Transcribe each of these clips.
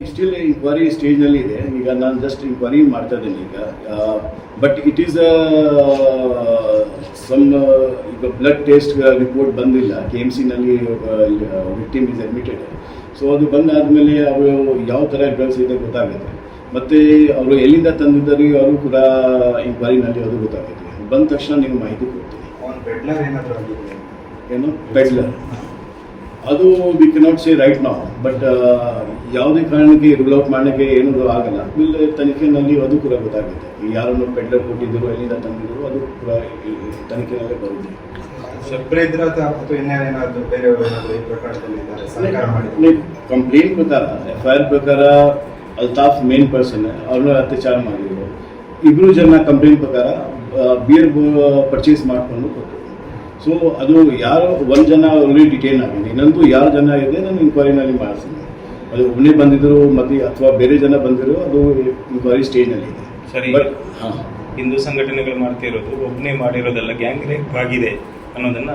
Still inquiry ಸ್ಟೇಜ್ನಲ್ಲಿ ಇದೆ. ಈಗ ನಾನು ಜಸ್ಟ್ ಇನ್ಕ್ವೈರಿ ಮಾಡ್ತಾ ಇದ್ದೀನಿ ಈಗ. ಬಟ್ ಇಟ್ ಈಸ್ ಸಮ್ ಈಗ ಬ್ಲಡ್ ಟೆಸ್ಟ್ ರಿಪೋರ್ಟ್ ಬಂದಿಲ್ಲ. ಕೆ ಎಂ ಸಿನಲ್ಲಿ ವಿಕ್ಟಿಮ್ ಇಸ್ ಅಡ್ಮಿಟೆಡ್ ಸೊ ಅದು ಬಂದಾದಮೇಲೆ ಅವರು ಯಾವ ಥರ ಡ್ರಗ್ಸ್ ಇದೆ ಗೊತ್ತಾಗುತ್ತೆ. ಮತ್ತು ಅವರು ಎಲ್ಲಿಂದ ತಂದಿದ್ದಾರೆ ಅವರು ಕೂಡ ಇನ್ಕ್ವೈರಿನಲ್ಲಿ ಅದು ಗೊತ್ತಾಗುತ್ತೆ. ಬಂದ ತಕ್ಷಣ ನಿಮ್ಗೆ ಮಾಹಿತಿ ಕೊಡ್ತೀನಿ ಏನು? ಬೆಡ್ಲರ್ ಏನಾದರೂ ಆಗಿದೆ ಏನು ಪೆಡ್ಲರ್ ಅದು ವಿ ಕೆನಾಟ್ ಸೇ ರೈಟ್ ನಾವು ಬಟ್ ಯಾವುದೇ ಕಾರಣಕ್ಕೆ ರೂಲ್ ಔಟ್ ಮಾಡಲಿಕ್ಕೆ ಏನೂ ಆಗಲ್ಲ. ಬಿಲ್ ತನಿಖೆನಲ್ಲಿ ಅದು ಕೂಡ ಗೊತ್ತಾಗುತ್ತೆ. ಯಾರನ್ನು ಪೆಡ್ಲರ್ ಕೊಟ್ಟಿದ್ದರು ಎಲ್ಲಿಂದ ತಂದಿದ್ರು ಅದು ಕೂಡ ತನಿಖೆಯಲ್ಲೇ ಬರುತ್ತೆ. ಕಂಪ್ಲೇಂಟ್ ಪ್ರಕಾರ ಎಫ್ ಐ ಆರ್ ಪ್ರಕಾರ ಅಲ್ತಾಫ್ ಮೇನ್ ಪರ್ಸನ್ ಅವ್ರನ್ನ ಅತ್ಯಾಚಾರ ಮಾಡಿದ್ರು. ಇಬ್ಬರು ಜನ ಕಂಪ್ಲೇಂಟ್ ಪ್ರಕಾರ ಬಿಯರ್ ಪರ್ಚೇಸ್ ಮಾಡಿಕೊಂಡು ಕೊಟ್ಟರು. ಸೊ ಅದು ಯಾರು ಒಂದು ಜನ ಆಲ್ರೆಡಿ ಡಿಟೈನ್ ಆಗಿದೆ ಇನ್ನೊಂದು ಯಾರು ಜನ ಇದೆ ನಾನು ಇನ್ಕ್ವೈರಿನಲ್ಲಿ ಮಾಡಿಸ್ತೀನಿ ಅದು ಒಬ್ಬನೇ ಬಂದಿದ್ರು ಮತ್ತೆ ಅಥವಾ ಬೇರೆ ಜನ ಬಂದಿರೋ ಅದು ಇನ್ಕ್ವೈರಿ ಸ್ಟೇಜ್ನಲ್ಲಿ ಇದೆ. ಸರಿ. ಬಟ್ ಹಾಂ. ಹಿಂದೂ ಸಂಘಟನೆಗಳು ಮಾಡ್ತಿರೋದು ಒಬ್ಬನೇ ಮಾಡಿರೋದೆಲ್ಲ ಗ್ಯಾಂಗ್ ರೇಪ್ ಆಗಿದೆ ಅನ್ನೋದನ್ನ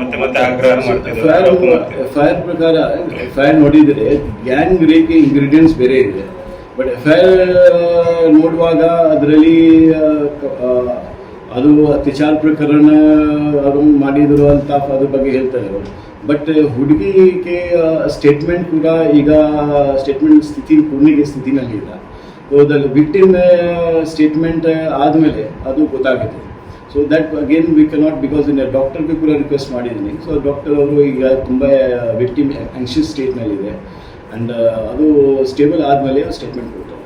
ಮತ್ತೆ ಮತ್ತೆ ಆಗ್ರಹ ಮಾಡ್ತಾರೆ. ಎಫ್ ಐ ಆರ್ ಪ್ರಕಾರ ಎಫ್ ಐ ಆರ್ ನೋಡಿದರೆ ಗ್ಯಾಂಗ್ ರೇಪ್ಗೆ ಇಂಗ್ರೀಡಿಯೆಂಟ್ಸ್ ಬೇರೆ ಇದೆ. ಬಟ್ ಎಫ್ ಐ ಆರ್ ನೋಡುವಾಗ ಅದರಲ್ಲಿ ಅದು ಅತ್ಯಾಚಾರ ಪ್ರಕರಣ ಅವರು ಮಾಡಿದರು ಅಂತ ಅದ್ರ ಬಗ್ಗೆ ಹೇಳ್ತಾರೆ ಅವರು ಬಟ್ ಹುಡುಗಿಗೆ ಸ್ಟೇಟ್ಮೆಂಟ್ ಕೂಡ ಈಗ ಸ್ಟೇಟ್ಮೆಂಟ್ ಸ್ಥಿತಿ, ಪೂರ್ಣಿಗೆ ಸ್ಥಿತಿನಲ್ಲಿ ಇಲ್ಲ. ಸೊ ದ ವಿಕ್ಟಿಮ್ ಸ್ಟೇಟ್ಮೆಂಟ್ ಆದಮೇಲೆ ಅದು ಗೊತ್ತಾಗುತ್ತೆ. So that again we cannot because in ಡಾಕ್ಟರ್ಗೆ ಕೂಡ ರಿಕ್ವೆಸ್ಟ್ ಮಾಡಿದ್ದೀನಿ. ಸೊ ಡಾಕ್ಟರ್ ಅವರು ಈಗ ತುಂಬ ವಿಕ್ಟಿಮ್ ಆಂಕ್ಷಿಯಸ್ ಸ್ಟೇಟ್ನಲ್ಲಿದೆ ಆ್ಯಂಡ್ ಅದು ಸ್ಟೇಬಲ್ ಆದಮೇಲೆ ಸ್ಟೇಟ್ಮೆಂಟ್ ಕೊಡ್ತಾರೆ.